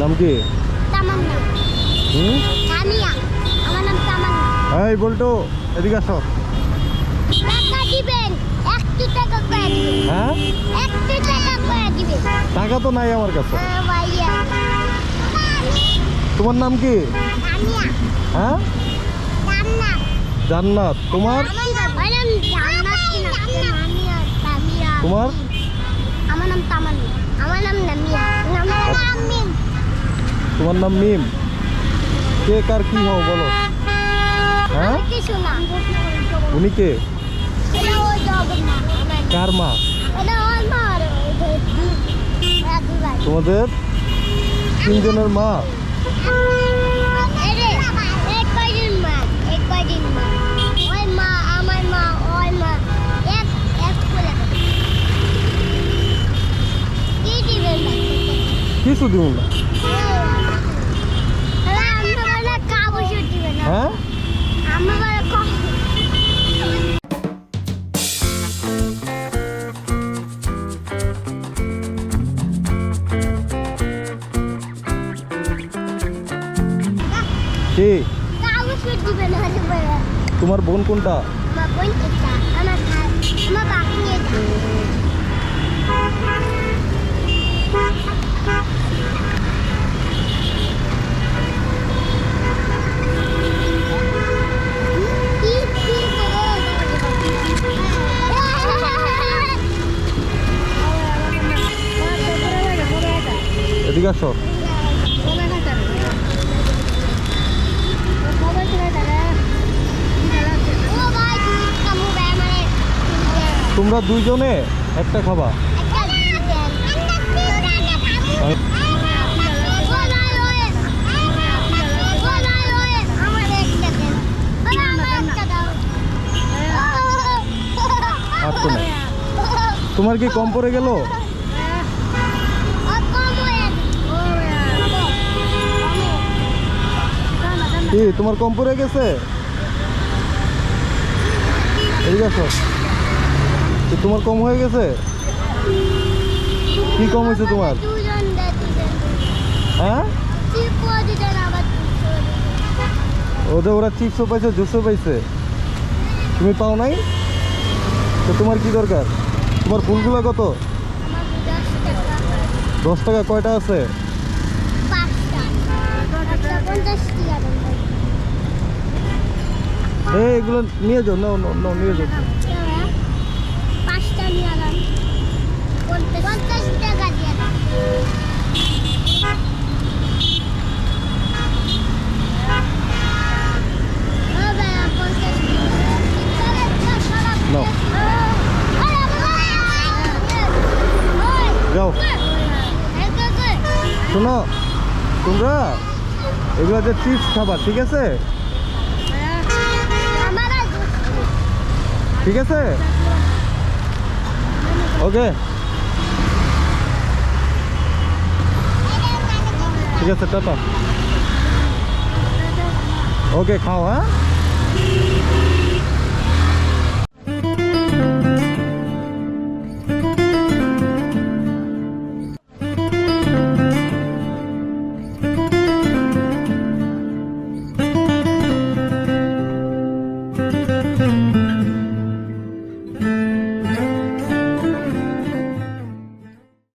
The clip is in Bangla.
নাম তামান্না। এই বলতো এদিকে আসো। টাকা হ্যাঁ? টাকা তো নাই আমার কাছে। হ্যাঁ, তোমার নাম কি? হ্যাঁ? জান্নাত। তোমার? তোমার? আমার নাম তামান্না। আমার নাম তোমার নাম মিম কে, কার কি হও, বলো। হ্যাঁ? কিছু না উনি কে? কার মা? তোমাদের? তিনজনের মা? এরে এক কয়দিন কি? তোমার বোন কোনটা? আমার বোন এটা আমার আমার বাকি এটা। এদিকে আসো। তোমরা দুইজনে একটা খাবা। তোমার কি কম পড়ে গেল? কি তোমার কম পড়ে গেছে? ঠিক আসো কি তোমার কম হয়ে গেছে? কি কম হয়েছে তোমার? হ্যাঁ? ওদের ওরা চিপসও পাইছে, জুসও পাইছে। তুমি পাও নাই? তো তোমার কি দরকার? তোমার ফুলগুলো কত? দশ টাকা কয়টা আছে? এগুলো নিয়ে যাও নাও, নিয়ে যাও। ওই, যাও এই কই, কই? শোনো তোমরা এগুলো যে চিপস খাবার ঠিক আছে আমার আর ঠিক আছে ওকে ঠিক আছে টাটা ওকে খাও হ্যাঁ